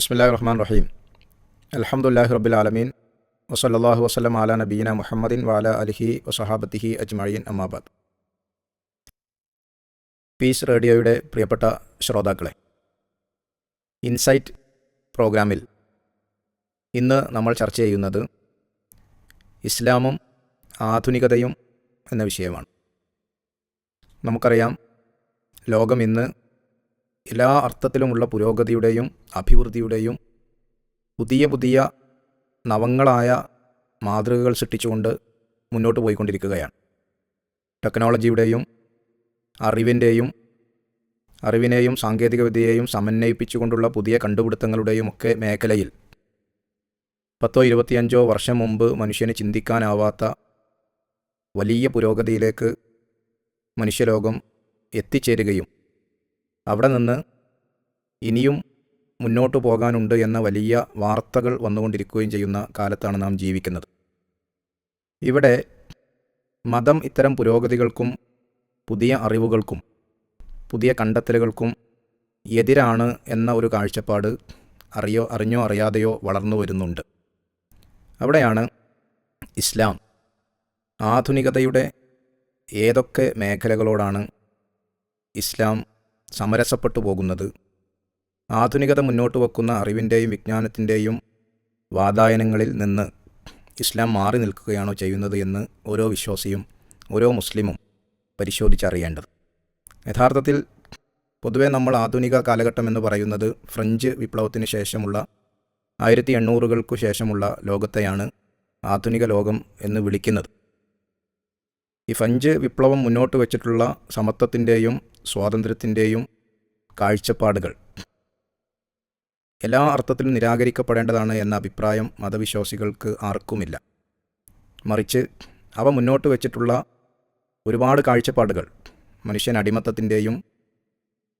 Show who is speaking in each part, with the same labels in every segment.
Speaker 1: ബിസ്മില്ലാഹി റഹ്മാൻ റഹീം അൽഹംദുലില്ലാഹി റബ്ബിൽ ആലമീൻ. വസല്ലല്ലാഹു വസ്ലം അല നബീന മുഹമ്മദിൻ വാല അലിഹി വസഹാബത്തിഹി അജ്മഴീൻ അമ്മാബാദ് പീസ് റേഡിയോയുടെ പ്രിയപ്പെട്ട ശ്രോതാക്കളെ ഇൻസൈറ്റ് പ്രോഗ്രാമിൽ ഇന്ന് നമ്മൾ ചർച്ച ചെയ്യുന്നത് ഇസ്ലാമും ആധുനികതയും എന്ന വിഷയമാണ്. നമുക്കറിയാം ലോകം ഇന്ന് എല്ലാ അർത്ഥത്തിലുമുള്ള പുരോഗതിയുടെയും അഭിവൃദ്ധിയുടെയും പുതിയ പുതിയ നവങ്ങളായ മാതൃകകൾ സൃഷ്ടിച്ചുകൊണ്ട് മുന്നോട്ട് പോയിക്കൊണ്ടിരിക്കുകയാണ്. ടെക്നോളജിയുടെയും അറിവിന്റെയും അറിവിനെയും സാങ്കേതികവിദ്യയെയും സമന്വയിപ്പിച്ചുകൊണ്ടുള്ള പുതിയ കണ്ടുപിടുത്തങ്ങളുടെയും ഒക്കെ മേഖലയിൽ പത്തോ ഇരുപത്തിയഞ്ചോ വർഷം മുമ്പ് മനുഷ്യന് ചിന്തിക്കാനാവാത്ത വലിയ പുരോഗതിയിലേക്ക് മനുഷ്യലോകം എത്തിച്ചേരുകയും അവിടെ നിന്ന് ഇനിയും മുന്നോട്ട് പോകാനുണ്ട് എന്ന വലിയ വാർത്തകൾ വന്നുകൊണ്ടിരിക്കുകയും ചെയ്യുന്ന കാലത്താണ് നാം ജീവിക്കുന്നത്. ഇവിടെ മതം ഇത്തരം പുരോഗതികൾക്കും പുതിയ അറിവുകൾക്കും പുതിയ കണ്ടെത്തലുകൾക്കും എതിരാണ് എന്ന ഒരു കാഴ്ചപ്പാട് അറിയോ അറിഞ്ഞോ അറിയാതെയോ വളർന്നു വരുന്നുണ്ട്. അവിടെയാണ് ഇസ്ലാം. ആധുനികതയുടെ ഏതൊക്കെ മേഖലകളോടാണ് ഇസ്ലാം സമരസപ്പെട്ടു പോകുന്നത്. ആധുനികത മുന്നോട്ട് വെക്കുന്ന അറിവിന്റെയും വിജ്ഞാനത്തിന്റെയും വാതായനങ്ങളിൽ നിന്ന് ഇസ്ലാം മാറി നിൽക്കുകയാണോ ചെയ്യുന്നത് എന്ന് ഓരോ വിശ്വാസിയും ഓരോ മുസ്ലിമും പരിശോധിച്ചറിയേണ്ടത്. യഥാർത്ഥത്തിൽ പൊതുവെ നമ്മൾ ആധുനിക കാലഘട്ടം എന്ന് പറയുന്നത് ഫ്രഞ്ച് വിപ്ലവത്തിന് ശേഷമുള്ള ആയിരത്തി എണ്ണൂറുകൾക്കു ശേഷമുള്ള ലോകത്തെയാണ് ആധുനിക ലോകം എന്ന് വിളിക്കുന്നത്. ഈ ഫ്രഞ്ച് വിപ്ലവം മുന്നോട്ട് വച്ചിട്ടുള്ള സമത്വത്തിന്റെയും സ്വാതന്ത്ര്യത്തിന്റെയും കാഴ്ചപ്പാടുകൾ. എല്ലാ അർത്ഥത്തിലും നിരാകരിക്കപ്പെടേണ്ടതാണ് എന്ന അഭിപ്രായം മതവിശ്വാസികൾക്ക് ആർക്കുമില്ല. മറിച്ച് അവ മുന്നോട്ട് വച്ചിട്ടുള്ള ഒരുപാട് കാഴ്ചപ്പാടുകൾ മനുഷ്യൻ അടിമത്തത്തിന്റെയും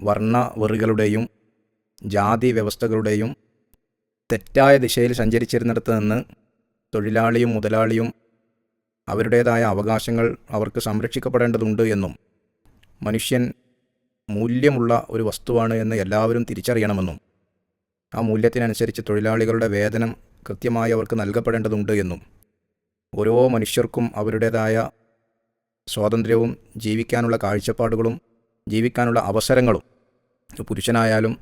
Speaker 1: വർണ വെറികളുടെയും ജാതി വ്യവസ്ഥകളുടെയും തെറ്റായ ദിശയിൽ സഞ്ചരിച്ചിരുന്നിടത്ത് നിന്ന് തൊഴിലാളിയും മുതലാളിയും അവരുടേതായ അവകാശങ്ങൾ അവർക്ക് സംരക്ഷിക്കപ്പെടേണ്ടതുണ്ട് എന്നും മനുഷ്യൻ മൂല്യമുള്ള ഒരു വസ്തുവാണ് എന്ന് എല്ലാവരും തിരിച്ചറിയണമെന്നും ആ മൂല്യത്തിനനുസരിച്ച് തൊഴിലാളികളുടെ വേതനം കൃത്യമായി അവർക്ക് നൽകപ്പെടേണ്ടതുണ്ട് എന്നും ഓരോ മനുഷ്യർക്കും അവരുടേതായ സ്വാതന്ത്ര്യവും ജീവിക്കാനുള്ള കാഴ്ചപ്പാടുകളും ജീവിക്കാനുള്ള അവസരങ്ങളും പുരുഷനായാലും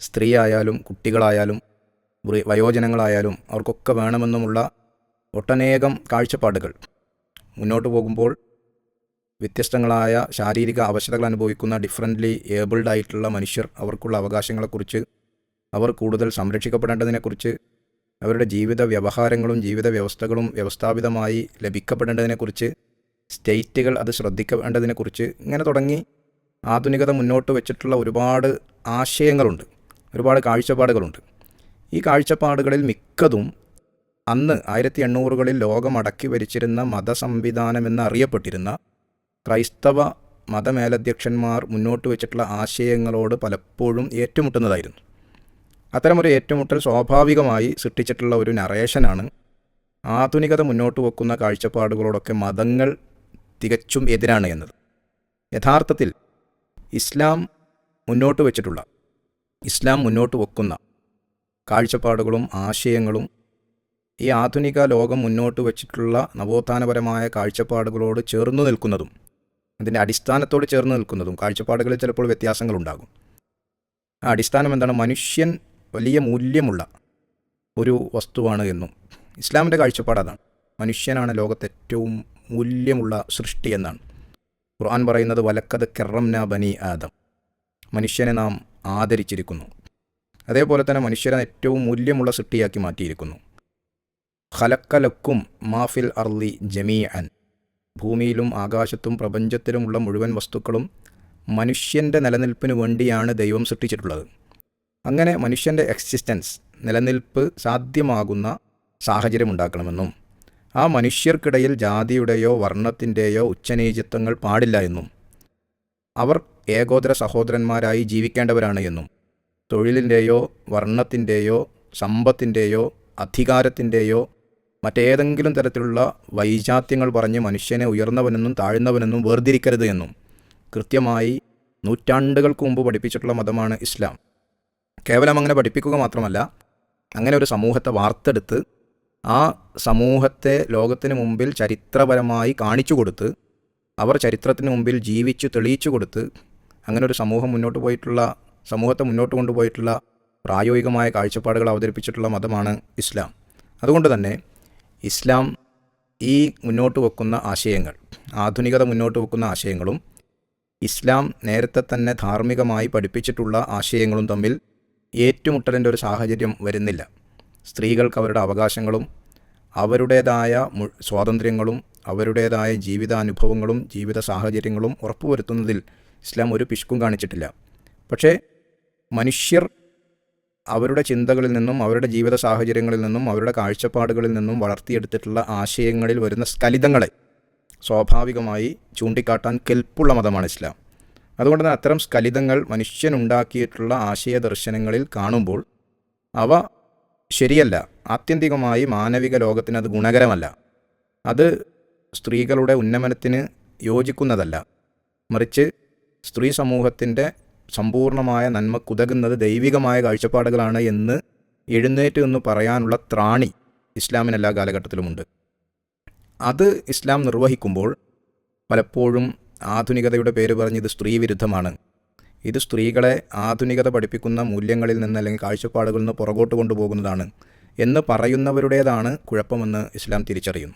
Speaker 1: സ്ത്രീ ആയാലും കുട്ടികളായാലും വയോജനങ്ങളായാലും അവർക്കൊക്കെ വേണമെന്നുമുള്ള ഒട്ടനേകം കാഴ്ചപ്പാടുകൾ. മുന്നോട്ട് പോകുമ്പോൾ വ്യത്യസ്തങ്ങളായ ശാരീരിക അവശതകൾ അനുഭവിക്കുന്ന ഡിഫറന്റ്ലി ഏബിൾഡ് ആയിട്ടുള്ള മനുഷ്യർ അവർക്കുള്ള അവകാശങ്ങളെക്കുറിച്ച് അവർ കൂടുതൽ സംരക്ഷിക്കപ്പെടേണ്ടതിനെക്കുറിച്ച് അവരുടെ ജീവിത വ്യവഹാരങ്ങളും ജീവിത വ്യവസ്ഥകളും വ്യവസ്ഥാപിതമായി ലഭിക്കപ്പെടേണ്ടതിനെക്കുറിച്ച് സ്റ്റേറ്റുകൾ അത് ശ്രദ്ധിക്കേണ്ടതിനെക്കുറിച്ച് ഇങ്ങനെ തുടങ്ങി ആധുനികത മുന്നോട്ട് വെച്ചിട്ടുള്ള ഒരുപാട് ആശയങ്ങളുണ്ട്. ഒരുപാട് കാഴ്ചപ്പാടുകളുണ്ട്. ഈ കാഴ്ചപ്പാടുകളിൽ മിക്കതും അന്ന് ആയിരത്തി എണ്ണൂറുകളിൽ ലോകമടക്കി ഭരിച്ചിരുന്ന മതസംവിധാനമെന്ന് അറിയപ്പെട്ടിരുന്ന ക്രൈസ്തവ മതമേലധ്യക്ഷന്മാർ മുന്നോട്ട് വെച്ചിട്ടുള്ള ആശയങ്ങളോട് പലപ്പോഴും ഏറ്റുമുട്ടുന്നതായിരുന്നു. അത്തരമൊരു ഏറ്റുമുട്ടൽ സ്വാഭാവികമായി സൃഷ്ടിച്ചിട്ടുള്ള ഒരു നറേഷനാണ് ആധുനികത മുന്നോട്ട് വെക്കുന്ന കാഴ്ചപ്പാടുകളോടൊക്കെ മതങ്ങൾ തികച്ചും എതിരാണ് എന്നത്. യഥാർത്ഥത്തിൽ ഇസ്ലാം മുന്നോട്ട് വെച്ചിട്ടുള്ള ഇസ്ലാം മുന്നോട്ട് വെക്കുന്ന കാഴ്ചപ്പാടുകളും ആശയങ്ങളും ഈ ആധുനിക ലോകം മുന്നോട്ട് വച്ചിട്ടുള്ള നവോത്ഥാനപരമായ കാഴ്ചപ്പാടുകളോട് ചേർന്നു നിൽക്കുന്നതും അതിന്റെ അടിസ്ഥാനത്തോട് ചേർന്ന് നിൽക്കുന്നതും കാഴ്ചപ്പാടുകളിൽ ചിലപ്പോൾ വ്യത്യാസങ്ങളുണ്ടാകും. ആ അടിസ്ഥാനം എന്താണ്? മനുഷ്യൻ വലിയ മൂല്യമുള്ള ഒരു വസ്തുവാണ് എന്നും. ഇസ്ലാമിന്റെ കാഴ്ചപ്പാട് അതാണ്. മനുഷ്യനാണ് ലോകത്തെ ഏറ്റവും മൂല്യമുള്ള സൃഷ്ടി എന്നാണ്. ഖുർആൻ പറയുന്നത് വലക്കത് കെറംന ബനി ആദം. മനുഷ്യനെ നാം ആദരിച്ചിരിക്കുന്നു. അതേപോലെ തന്നെ മനുഷ്യനെ ഏറ്റവും മൂല്യമുള്ള സൃഷ്ടിയാക്കി മാറ്റിയിരിക്കുന്നു. ഖലക്കലക്കും മാഫിൽ അർലി ജമീ അൻ ഭൂമിയിലും ആകാശത്തും പ്രപഞ്ചത്തിലുമുള്ള മുഴുവൻ വസ്തുക്കളും മനുഷ്യന്റെ നിലനിൽപ്പിന് വേണ്ടിയാണ് ദൈവം സൃഷ്ടിച്ചിട്ടുള്ളത്. അങ്ങനെ മനുഷ്യന്റെ എക്സിസ്റ്റൻസ് നിലനിൽപ്പ് സാധ്യമാകുന്ന സാഹചര്യം ഉണ്ടാക്കണമെന്നും ആ മനുഷ്യർക്കിടയിൽ ജാതിയുടെയോ വർണത്തിന്റെയോ ഉച്ചനീചിത്വങ്ങൾ പാടില്ല എന്നും അവർ ഏകോദര സഹോദരന്മാരായി ജീവിക്കേണ്ടവരാണ് എന്നും തൊഴിലിന്റെയോ വർണത്തിന്റെയോ സമ്പത്തിന്റെയോ അധികാരത്തിന്റെയോ മറ്റേതെങ്കിലും തരത്തിലുള്ള വൈജാത്യങ്ങൾ പറഞ്ഞ് മനുഷ്യനെ ഉയർന്നവനെന്നും താഴ്ന്നവനെന്നും വേർതിരിക്കരുത് എന്നും കൃത്യമായി നൂറ്റാണ്ടുകൾക്ക് മുമ്പ് പഠിപ്പിച്ചിട്ടുള്ള മതമാണ് ഇസ്ലാം. കേവലം അങ്ങനെ പഠിപ്പിക്കുക മാത്രമല്ല അങ്ങനെ ഒരു സമൂഹത്തെ വാർത്തെടുത്ത് ആ സമൂഹത്തെ ലോകത്തിന് മുമ്പിൽ ചരിത്രപരമായി കാണിച്ചു കൊടുത്ത് അവർ ചരിത്രത്തിന് മുമ്പിൽ ജീവിച്ചു തെളിയിച്ചു കൊടുത്ത് അങ്ങനെ ഒരു സമൂഹം മുന്നോട്ട് പോയിട്ടുള്ള സമൂഹത്തെ മുന്നോട്ട് കൊണ്ടുപോയിട്ടുള്ള പ്രായോഗികമായ കാഴ്ചപ്പാടുകൾ അവതരിപ്പിച്ചിട്ടുള്ള മതമാണ് ഇസ്ലാം. അതുകൊണ്ട് തന്നെ ഇസ്ലാം ഈ മുന്നോട്ട് വെക്കുന്ന ആശയങ്ങൾ ആധുനികത മുന്നോട്ട് വെക്കുന്ന ആശയങ്ങളും ഇസ്ലാം നേരത്തെ തന്നെ ധാർമ്മികമായി പഠിപ്പിച്ചിട്ടുള്ള ആശയങ്ങളും തമ്മിൽ ഏറ്റുമുട്ടലിന്റെ ഒരു സാഹചര്യം വരുന്നില്ല. സ്ത്രീകൾക്ക് അവരുടെ അവകാശങ്ങളും അവരുടേതായ സ്വാതന്ത്ര്യങ്ങളും അവരുടേതായ ജീവിതാനുഭവങ്ങളും ജീവിത സാഹചര്യങ്ങളും ഉറപ്പുവരുത്തുന്നതിൽ ഇസ്ലാം ഒരു പിശുക്കും കാണിച്ചിട്ടില്ല. പക്ഷേ മനുഷ്യർ അവരുടെ ചിന്തകളിൽ നിന്നും അവരുടെ ജീവിത സാഹചര്യങ്ങളിൽ നിന്നും അവരുടെ കാഴ്ചപ്പാടുകളിൽ നിന്നും വളർത്തിയെടുത്തിട്ടുള്ള ആശയങ്ങളിൽ വരുന്ന സ്കലിതങ്ങളെ സ്വാഭാവികമായി ചൂണ്ടിക്കാട്ടാൻ കെൽപ്പുള്ള മതമാണ് ഇസ്ലാം. അതുകൊണ്ട് തന്നെ അത്തരം സ്കലിതങ്ങൾ മനുഷ്യനുണ്ടാക്കിയിട്ടുള്ള ആശയ ദർശനങ്ങളിൽ കാണുമ്പോൾ അവ ശരിയല്ല. ആത്യന്തികമായി മാനവിക ലോകത്തിന് അത് ഗുണകരമല്ല. അത് സ്ത്രീകളുടെ ഉന്നമനത്തിന് യോജിക്കുന്നതല്ല. മറിച്ച് സ്ത്രീ സമൂഹത്തിന്റെ സമ്പൂർണമായ നന്മക്കുതകുന്നത് ദൈവികമായ കാഴ്ചപ്പാടുകളാണ് എന്ന് എഴുന്നേറ്റ് എന്ന് പറയാനുള്ള ത്രാണി ഇസ്ലാമിന് എല്ലാ കാലഘട്ടത്തിലുമുണ്ട്. അത് ഇസ്ലാം നിർവഹിക്കുമ്പോൾ പലപ്പോഴും ആധുനികതയുടെ പേര് പറഞ്ഞ് ഇത് സ്ത്രീവിരുദ്ധമാണ്. ഇത് സ്ത്രീകളെ ആധുനികത പഠിപ്പിക്കുന്ന മൂല്യങ്ങളിൽ നിന്ന് അല്ലെങ്കിൽ കാഴ്ചപ്പാടുകളിൽ നിന്ന് പുറകോട്ട് കൊണ്ടുപോകുന്നതാണ് എന്ന് പറയുന്നവരുടേതാണ് കുഴപ്പമെന്ന് ഇസ്ലാം തിരിച്ചറിയുന്നു.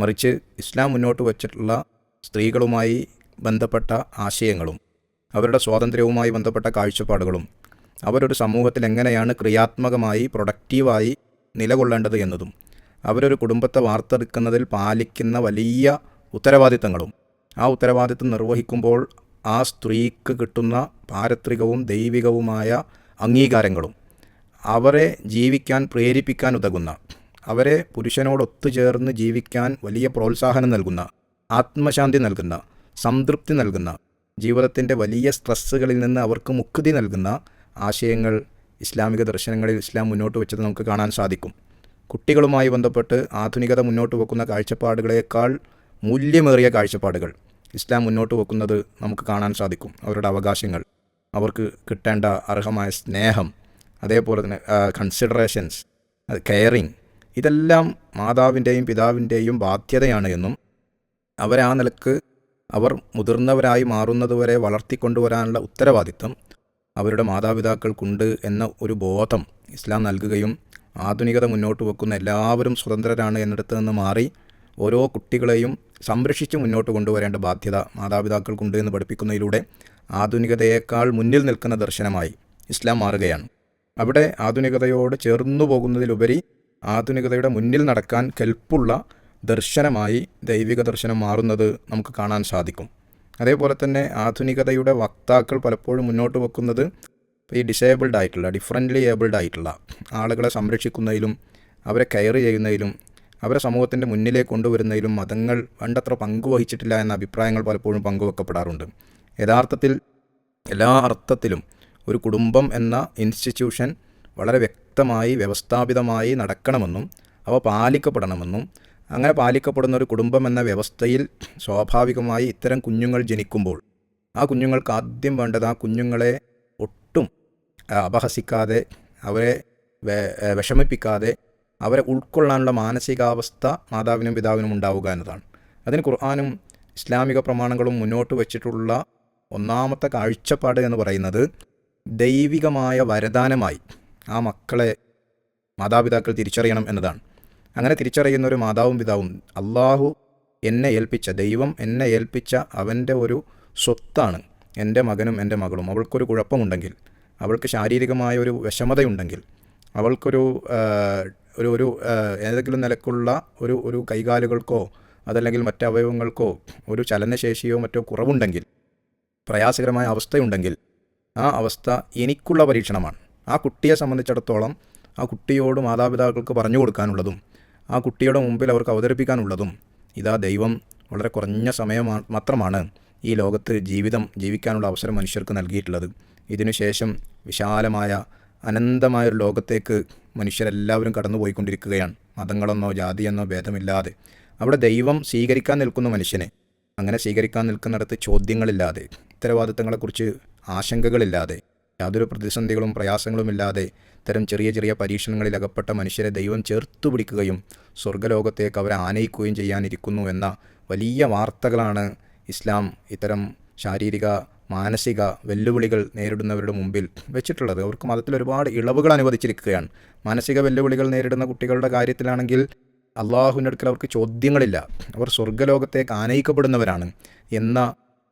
Speaker 1: മറിച്ച് ഇസ്ലാം മുന്നോട്ട് വച്ചിട്ടുള്ള സ്ത്രീകളുമായി ബന്ധപ്പെട്ട ആശയങ്ങളും അവരുടെ സ്വാതന്ത്ര്യവുമായി ബന്ധപ്പെട്ട കാഴ്ചപ്പാടുകളും അവരൊരു സമൂഹത്തിൽ എങ്ങനെയാണ് ക്രിയാത്മകമായി പ്രൊഡക്റ്റീവായി നിലകൊള്ളേണ്ടത് എന്നതും അവരൊരു കുടുംബത്തെ വാർത്തെടുക്കുന്നതിൽ പാലിക്കുന്ന വലിയ ഉത്തരവാദിത്തങ്ങളും ആ ഉത്തരവാദിത്തം നിർവഹിക്കുമ്പോൾ ആ സ്ത്രീക്ക് കിട്ടുന്ന പാരത്രികവും ദൈവികവുമായ അംഗീകാരങ്ങളും അവരെ ജീവിക്കാൻ പ്രേരിപ്പിക്കാൻ ഉതകുന്ന അവരെ പുരുഷനോടൊത്തുചേർന്ന് ജീവിക്കാൻ വലിയ പ്രോത്സാഹനം നൽകുന്ന ആത്മശാന്തി നൽകുന്ന സംതൃപ്തി നൽകുന്ന ജീവിതത്തിന്റെ വലിയ സ്ട്രെസ്സുകളിൽ നിന്ന് അവർക്ക് മുക്തി നൽകുന്ന ആശയങ്ങൾ ഇസ്ലാമിക ദർശനങ്ങളിൽ ഇസ്ലാം മുന്നോട്ട് വെച്ചത് നമുക്ക് കാണാൻ സാധിക്കും. കുട്ടികളുമായി ബന്ധപ്പെട്ട് ആധുനികത മുന്നോട്ട് വെക്കുന്ന കാഴ്ചപ്പാടുകളേക്കാൾ മൂല്യമേറിയ കാഴ്ചപ്പാടുകൾ ഇസ്ലാം മുന്നോട്ട് വെക്കുന്നത് നമുക്ക് കാണാൻ സാധിക്കും. അവരുടെ അവകാശങ്ങൾ അവർക്ക് കിട്ടേണ്ട അർഹമായ സ്നേഹം അതേപോലെ തന്നെ കൺസിഡറേഷൻസ് കെയറിങ് ഇതെല്ലാം മാതാവിന്റെയും പിതാവിന്റെയും ബാധ്യതയാണ് എന്നും അവരാ നിലയ്ക്ക് അവർ മുതിർന്നവരായി മാറുന്നതുവരെ വളർത്തിക്കൊണ്ടുവരാനുള്ള ഉത്തരവാദിത്തം അവരുടെ മാതാപിതാക്കൾക്കുണ്ട് എന്ന ഒരു ബോധം ഇസ്ലാം നൽകുകയും ആധുനികത മുന്നോട്ട് വെക്കുന്ന എല്ലാവരും സ്വതന്ത്രരാണ് എന്നിടത്ത് നിന്ന് മാറി ഓരോ കുട്ടികളെയും സംരക്ഷിച്ച് മുന്നോട്ട് കൊണ്ടുവരേണ്ട ബാധ്യത മാതാപിതാക്കൾക്കുണ്ട് എന്ന് പഠിപ്പിക്കുന്നതിലൂടെ ആധുനികതയേക്കാൾ മുന്നിൽ നിൽക്കുന്ന ദർശനമായി ഇസ്ലാം മാറുകയാണ്. അവിടെ ആധുനികതയോട് ചേർന്നു പോകുന്നതിലുപരി ആധുനികതയുടെ മുന്നിൽ നടക്കാൻ കെൽപ്പുള്ള ദർശനമായി ദൈവിക ദർശനം മാറുന്നത് നമുക്ക് കാണാൻ സാധിക്കും. അതേപോലെ തന്നെ ആധുനികതയുടെ വക്താക്കൾ പലപ്പോഴും മുന്നോട്ട് വെക്കുന്നത് ഈ ഡിസേബിൾഡ് ആയിട്ടുള്ള ഡിഫറന്റ്ലി ഏബിൾഡ് ആയിട്ടുള്ള ആളുകളെ സംരക്ഷിക്കുന്നതിലും അവരെ കെയർ ചെയ്യുന്നതിലും അവരെ സമൂഹത്തിന്റെ മുന്നിലേക്ക് കൊണ്ടുവരുന്നതിലും മതങ്ങൾ വേണ്ടത്ര പങ്കുവഹിച്ചിട്ടില്ല എന്ന അഭിപ്രായങ്ങൾ പലപ്പോഴും പങ്കുവെക്കപ്പെടാറുണ്ട്. യഥാർത്ഥത്തിൽ എല്ലാ അർത്ഥത്തിലും ഒരു കുടുംബം എന്ന ഇൻസ്റ്റിറ്റ്യൂഷൻ വളരെ വ്യക്തമായി വ്യവസ്ഥാപിതമായി നടക്കണമെന്നും അവ പാലിക്കപ്പെടണമെന്നും അങ്ങനെ പാലിക്കപ്പെടുന്ന ഒരു കുടുംബം എന്ന വ്യവസ്ഥയിൽ സ്വാഭാവികമായി ഇത്തരം കുഞ്ഞുങ്ങൾ ജനിക്കുമ്പോൾ ആ കുഞ്ഞുങ്ങൾക്ക് ആദ്യം വേണ്ടത് ആ കുഞ്ഞുങ്ങളെ ഒട്ടും അപഹസിക്കാതെ അവരെ വിഷമിപ്പിക്കാതെ അവരെ ഉൾക്കൊള്ളാനുള്ള മാനസികാവസ്ഥ മാതാവിനും പിതാവിനും ഉണ്ടാവുക എന്നതാണ്. അതിന് ഖുർആാനും ഇസ്ലാമിക പ്രമാണങ്ങളും മുന്നോട്ട് വച്ചിട്ടുള്ള ഒന്നാമത്തെ കാഴ്ചപ്പാട് എന്ന് പറയുന്നത് ദൈവികമായ വരദാനമായി ആ മക്കളെ മാതാപിതാക്കൾ തിരിച്ചറിയണം എന്നതാണ്. അങ്ങനെ തിരിച്ചറിയുന്ന ഒരു മാതാവും പിതാവും അള്ളാഹു എന്നെ ഏൽപ്പിച്ച ദൈവം എന്നെ ഏൽപ്പിച്ച അവന്റെ ഒരു സ്വത്താണ് എന്റെ മകനും എന്റെ മകളും. അവൾക്കൊരു കുഴപ്പമുണ്ടെങ്കിൽ അവൾക്ക് ശാരീരികമായ ഒരു വിഷമതയുണ്ടെങ്കിൽ അവൾക്കൊരു ഒരു ഒരു ഏതെങ്കിലും നിലക്കുള്ള ഒരു ഒരു കൈകാലുകൾക്കോ അതല്ലെങ്കിൽ മറ്റ് അവയവങ്ങൾക്കോ ഒരു ചലനശേഷിയോ മറ്റോ കുറവുണ്ടെങ്കിൽ പ്രയാസകരമായ അവസ്ഥയുണ്ടെങ്കിൽ ആ അവസ്ഥ എനിക്കുള്ള പരീക്ഷണമാണ്. ആ കുട്ടിയെ സംബന്ധിച്ചിടത്തോളം ആ കുട്ടിയോട് മാതാപിതാക്കൾക്ക് പറഞ്ഞു കൊടുക്കാനുള്ളതും ആ കുട്ടിയുടെ മുമ്പിൽ അവർക്ക് അവതരിപ്പിക്കാനുള്ളതും ഇതാ ദൈവം വളരെ കുറഞ്ഞ സമയം മാത്രമാണ് ഈ ലോകത്ത് ജീവിതം ജീവിക്കാനുള്ള അവസരം മനുഷ്യർക്ക് നൽകിയിട്ടുള്ളത്. ഇതിനുശേഷം വിശാലമായ അനന്തമായ ഒരു ലോകത്തേക്ക് മനുഷ്യരെല്ലാവരും കടന്നുപോയിക്കൊണ്ടിരിക്കുകയാണ്. മതങ്ങളെന്നോ ജാതിയെന്നോ ഭേദമില്ലാതെ. അവിടെ ദൈവം സ്വീകരിക്കാൻ നിൽക്കുന്ന മനുഷ്യനെ. അങ്ങനെ സ്വീകരിക്കാൻ നിൽക്കുന്നിടത്ത് ചോദ്യങ്ങളില്ലാതെ ഉത്തരവാദിത്തങ്ങളെക്കുറിച്ച് ആശങ്കകളില്ലാതെ യാതൊരു പ്രതിസന്ധികളും പ്രയാസങ്ങളുമില്ലാതെ ഇത്തരം ചെറിയ ചെറിയ പരീക്ഷണങ്ങളിൽ അകപ്പെട്ട മനുഷ്യരെ ദൈവം ചേർത്തു പിടിക്കുകയും സ്വർഗലോകത്തേക്ക് അവരെ ആനയിക്കുകയും ചെയ്യാനിരിക്കുന്നു എന്ന വലിയ വാർത്തകളാണ് ഇസ്ലാം ഇത്തരം ശാരീരിക മാനസിക വെല്ലുവിളികൾ നേരിടുന്നവരുടെ മുമ്പിൽ വെച്ചിട്ടുള്ളത്. അവർക്ക് മതത്തിൽ ഒരുപാട് ഇളവുകൾ അനുവദിച്ചിരിക്കുകയാണ്. മാനസിക വെല്ലുവിളികൾ നേരിടുന്ന കുട്ടികളുടെ കാര്യത്തിലാണെങ്കിൽ അള്ളാഹുവിന്റെ അടുക്കൽ അവർക്ക് ചോദ്യങ്ങളില്ല. അവർ സ്വർഗലോകത്തേക്ക് ആനയിക്കപ്പെടുന്നവരാണ് എന്ന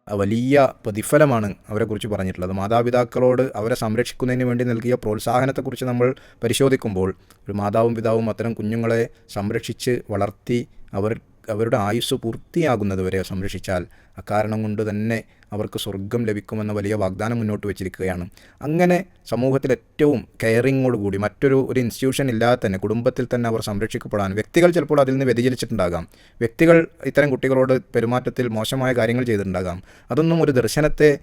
Speaker 1: വലിയ പ്രതിഫലമാണ് അവരെക്കുറിച്ച് പറഞ്ഞിട്ടുള്ളത്. മാതാപിതാക്കളോട് അവരെ സംരക്ഷിക്കുന്നതിന് വേണ്ടി നൽകിയ പ്രോത്സാഹനത്തെക്കുറിച്ച് നമ്മൾ പരിശോധിക്കുമ്പോൾ ഒരു മാതാവും പിതാവും അത്തരം കുഞ്ഞുങ്ങളെ സംരക്ഷിച്ച് വളർത്തി അവർ അവരുടെ ആയുസ് പൂർത്തിയാകുന്നതുവരെ സംരക്ഷിച്ചാൽ അക്കാരണം കൊണ്ട് തന്നെ അവർക്ക് സ്വർഗം ലഭിക്കുമെന്ന വലിയ വാഗ്ദാനം മുന്നോട്ട് വെച്ചിരിക്കുകയാണ്. അങ്ങനെ സമൂഹത്തിൽ ഏറ്റവും കെയറിങ്ങോടുകൂടി മറ്റൊരു ഒരു ഇൻസ്റ്റിറ്റ്യൂഷൻ ഇല്ലാതെ തന്നെ കുടുംബത്തിൽ തന്നെ അവർ സംരക്ഷിക്കപ്പെടാൻ വ്യക്തികൾ ചിലപ്പോൾ അതിൽ നിന്ന് വ്യതിചലിച്ചിട്ടുണ്ടാകാം. വ്യക്തികൾ ഇത്തരം കുട്ടികളോട് പെരുമാറ്റത്തിൽ മോശമായ കാര്യങ്ങൾ ചെയ്തിട്ടുണ്ടാകാം. അതൊന്നും ഒരു ദർശനത്തെ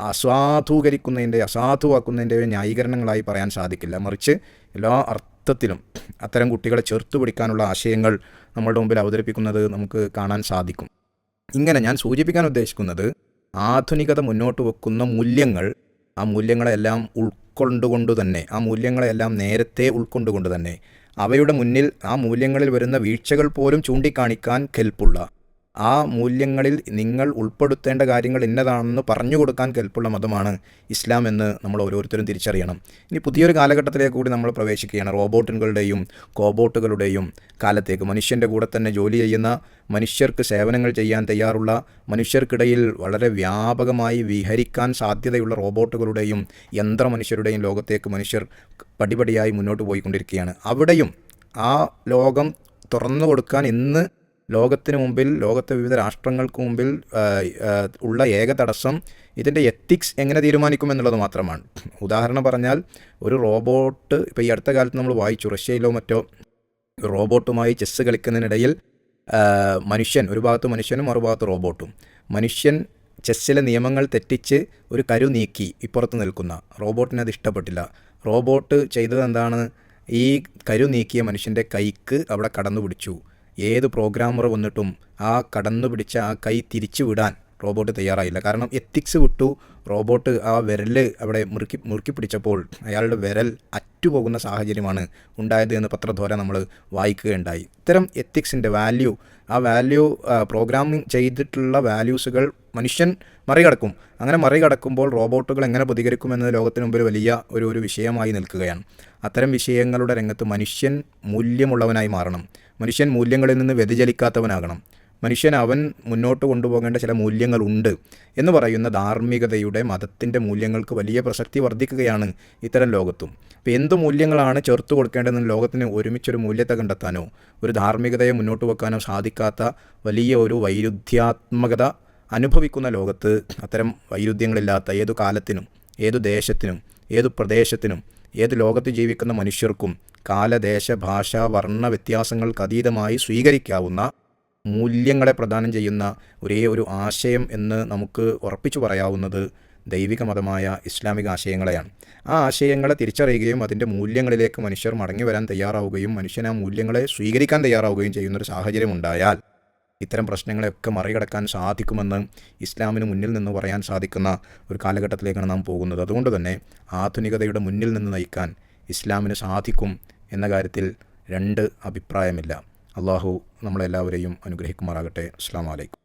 Speaker 1: അസാധൂകരിക്കുന്നതിന്റെ അസാധുവാക്കുന്നതിന്റെ ന്യായീകരണങ്ങളായി പറയാൻ സാധിക്കില്ല. മറിച്ച് എല്ലാ അർത്ഥത്തിലും അത്തരം കുട്ടികളെ ചേർത്ത് പിടിക്കാനുള്ള ആശയങ്ങൾ നമ്മളുടെ മുമ്പിൽ അവതരിപ്പിക്കുന്നത് നമുക്ക് കാണാൻ സാധിക്കും. ഇങ്ങനെ ഞാൻ സൂചിപ്പിക്കാൻ ഉദ്ദേശിക്കുന്നത് ആധുനികത മുന്നോട്ട് വെക്കുന്ന മൂല്യങ്ങൾ ആ മൂല്യങ്ങളെല്ലാം ഉൾക്കൊണ്ടുകൊണ്ട് തന്നെ ആ മൂല്യങ്ങളെല്ലാം നേരത്തെ ഉൾക്കൊണ്ടുകൊണ്ട് തന്നെ അവയുടെ മുന്നിൽ ആ മൂല്യങ്ങളിൽ വരുന്ന വീഴ്ചകൾ പോലും ചൂണ്ടിക്കാണിക്കാൻ കെൽപ്പുള്ള ആ മൂല്യങ്ങളിൽ നിങ്ങൾ ഉൾപ്പെടുത്തേണ്ട കാര്യങ്ങൾ ഇന്നതാണെന്ന് പറഞ്ഞു കൊടുക്കാൻ കെൽപ്പുള്ള മതമാണ് ഇസ്ലാം എന്ന് നമ്മൾ ഓരോരുത്തരും തിരിച്ചറിയണം. ഇനി പുതിയൊരു കാലഘട്ടത്തിലേക്ക് കൂടി നമ്മൾ പ്രവേശിക്കുകയാണ്. റോബോട്ടുകളുടെയും കോബോട്ടുകളുടെയും കാലത്തേക്ക്. മനുഷ്യന്റെ കൂടെ തന്നെ ജോലി ചെയ്യുന്ന മനുഷ്യർക്ക് സേവനങ്ങൾ ചെയ്യാൻ തയ്യാറുള്ള മനുഷ്യർക്കിടയിൽ വളരെ വ്യാപകമായി വിഹരിക്കാൻ സാധ്യതയുള്ള റോബോട്ടുകളുടെയും യന്ത്രമനുഷ്യരുടെയും ലോകത്തേക്ക് മനുഷ്യർ പടിപടിയായി മുന്നോട്ട് പോയിക്കൊണ്ടിരിക്കുകയാണ്. അവിടെയും ആ ലോകം തുറന്നു കൊടുക്കാൻ ഇന്ന് ലോകത്തിന് മുമ്പിൽ ലോകത്തെ വിവിധ രാഷ്ട്രങ്ങൾക്ക് മുമ്പിൽ ഉള്ള ഏക തടസ്സം ഇതിന്റെ എത്തിക്സ് എങ്ങനെ തീരുമാനിക്കും എന്നുള്ളത് മാത്രമാണ്. ഉദാഹരണം പറഞ്ഞാൽ ഒരു റോബോട്ട് ഇപ്പോൾ ഈ അടുത്ത കാലത്ത് നമ്മൾ വായിച്ചു റഷ്യയിലോ മറ്റോ റോബോട്ടുമായി ചെസ്സ് കളിക്കുന്നതിനിടയിൽ മനുഷ്യൻ ഒരു ഭാഗത്ത് മനുഷ്യനും മറുഭാഗത്ത് റോബോട്ടും. മനുഷ്യൻ ചെസ്സിലെ നിയമങ്ങൾ തെറ്റിച്ച് ഒരു കരു നീക്കി ഇപ്പുറത്ത് നിൽക്കുന്ന റോബോട്ടിനെ അത് ഇഷ്ടപ്പെട്ടില്ല. റോബോട്ട് ചെയ്തത് എന്താണ്? ഈ കരു നീക്കിയ മനുഷ്യന്റെ കൈക്ക് അവിടെ കടന്നു പിടിച്ചു ഏത് പ്രോഗ്രാമർ വന്നിട്ടും ആ കടന്നു പിടിച്ച ആ കൈ തിരിച്ചു വിടാൻ റോബോട്ട് തയ്യാറായില്ല. കാരണം എത്തിക്സ് വിട്ടു റോബോട്ട് ആ വിരൽ അവിടെ മുറുക്കി മുറുക്കി പിടിച്ചപ്പോൾ അയാളുടെ വിരൽ അറ്റുപോകുന്ന സാഹചര്യമാണ് ഉണ്ടായത് എന്ന് പത്രദ്വാര നമ്മൾ വായിക്കുകയുണ്ടായി. ഇത്തരം എത്തിക്സിന്റെ വാല്യൂ ആ വാല്യൂ പ്രോഗ്രാമിംഗ് ചെയ്തിട്ടുള്ള വാല്യൂസുകൾ മനുഷ്യൻ മറികടക്കും. അങ്ങനെ മറികടക്കുമ്പോൾ റോബോട്ടുകൾ എങ്ങനെ പ്രതികരിക്കുമെന്നത് ലോകത്തിന് മുമ്പിൽ വലിയ ഒരു ഒരു വിഷയമായി നിൽക്കുകയാണ്. അത്തരം വിഷയങ്ങളുടെ രംഗത്ത് മനുഷ്യൻ മൂല്യമുള്ളവനായി മാറണം. മനുഷ്യൻ മൂല്യങ്ങളിൽ നിന്ന് വ്യതിചലിക്കാത്തവനാകണം. മനുഷ്യൻ അവൻ മുന്നോട്ട് കൊണ്ടുപോകേണ്ട ചില മൂല്യങ്ങളുണ്ട് എന്ന് പറയുന്ന ധാർമ്മികതയുടെ മതത്തിന്റെ മൂല്യങ്ങൾക്ക് വലിയ പ്രസക്തി വർദ്ധിക്കുകയാണ് ഇത്തരം ലോകത്തും. അപ്പോൾ എന്ത് മൂല്യങ്ങളാണ് ചേർത്ത് കൊടുക്കേണ്ടതെന്ന് ലോകത്തിന് ഒരുമിച്ചൊരു മൂല്യത്തെ കണ്ടെത്താനോ ഒരു ധാർമ്മികതയെ മുന്നോട്ട് വെക്കാനോ സാധിക്കാത്ത വലിയ ഒരു വൈരുദ്ധ്യാത്മകത അനുഭവിക്കുന്ന ലോകത്ത് അത്തരം വൈരുദ്ധ്യങ്ങളില്ലാത്ത ഏതു കാലത്തിനും ഏതു ദേശത്തിനും ഏതു പ്രദേശത്തിനും ഏത് ലോകത്ത് ജീവിക്കുന്ന മനുഷ്യർക്കും കാലദേശ ഭാഷ വർണ വ്യത്യാസങ്ങൾക്ക് അതീതമായി സ്വീകരിക്കാവുന്ന മൂല്യങ്ങളെ പ്രദാനം ചെയ്യുന്ന ഒരേ ഒരു ആശയം എന്ന് നമുക്ക് ഉറപ്പിച്ചു പറയാവുന്നത് ദൈവിക മതമായ ഇസ്ലാമിക ആശയങ്ങളെയാണ്. ആ ആശയങ്ങളെ തിരിച്ചറിയുകയും അതിന്റെ മൂല്യങ്ങളിലേക്ക് മനുഷ്യർ മടങ്ങി വരാൻ തയ്യാറാവുകയും മനുഷ്യൻ ആ മൂല്യങ്ങളെ സ്വീകരിക്കാൻ തയ്യാറാവുകയും ചെയ്യുന്നൊരു സാഹചര്യം ഉണ്ടായാൽ ഇത്തരം പ്രശ്നങ്ങളെയൊക്കെ മറികടക്കാൻ സാധിക്കുമെന്ന് ഇസ്ലാമിന് മുന്നിൽ നിന്ന് പറയാൻ സാധിക്കുന്ന ഒരു കാലഘട്ടത്തിലേക്കാണ് നാം പോകുന്നത്. അതുകൊണ്ട് തന്നെ ആധുനികതയുടെ മുന്നിൽ നിന്ന് നയിക്കാൻ ഇസ്ലാമിന് സാധിക്കും എന്ന കാര്യത്തിൽ രണ്ട് അഭിപ്രായമില്ല. അള്ളാഹു നമ്മളെല്ലാവരെയും അനുഗ്രഹിക്കുമാറാകട്ടെ. അസ്സാം വലൈക്കും